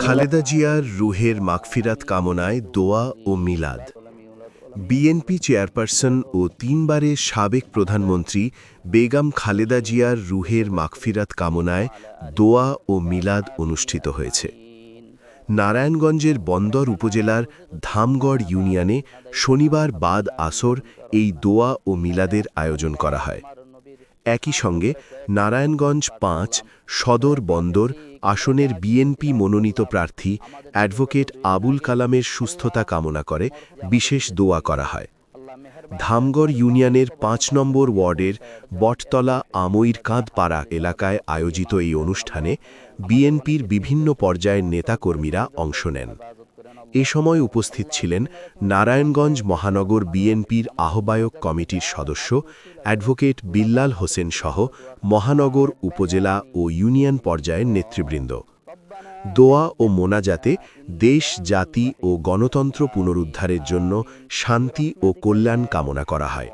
খালেদা জিয়ার রুহের মাগফিরাত কামনায় দোয়া ও মিলাদ। বিএনপি চেয়ারপারসন ও তিনবারের সাবেক প্রধানমন্ত্রী বেগম খালেদা জিয়ার রুহের মাগফিরাত কামনায় দোয়া ও মিলাদ অনুষ্ঠিত হয়েছে। নারায়ণগঞ্জের বন্দর উপজেলার ধামগড় ইউনিয়নে শনিবার বাদ আসর এই দোয়া ও মিলাদের আয়োজন করা হয়। একই সঙ্গে নারায়ণগঞ্জ পাঁচ, সদর বন্দর, আসনের বিএনপি মনোনীত প্রার্থী অ্যাডভোকেট আবুল কালামের সুস্থতা কামনা করে বিশেষ দোয়া করা হয়। ধামগড় ইউনিয়নের পাঁচ নম্বর ওয়ার্ডের বটতলা আমইর কাঁধপাড়া এলাকায় আয়োজিত এই অনুষ্ঠানে বিএনপির বিভিন্ন পর্যায়ের নেতাকর্মীরা অংশ নেন। এ সময় উপস্থিত ছিলেন নারায়ণগঞ্জ মহানগর বিএনপির আহ্বায়ক কমিটির সদস্য অ্যাডভোকেট বিল্লাল হোসেন সহ মহানগর উপজেলা ও ইউনিয়ন পর্যায়ের নেতৃবৃন্দ। দোয়া ও মোনাজাতে দেশ, জাতি ও গণতন্ত্র পুনরুদ্ধারের জন্য শান্তি ও কল্যাণ কামনা করা হয়।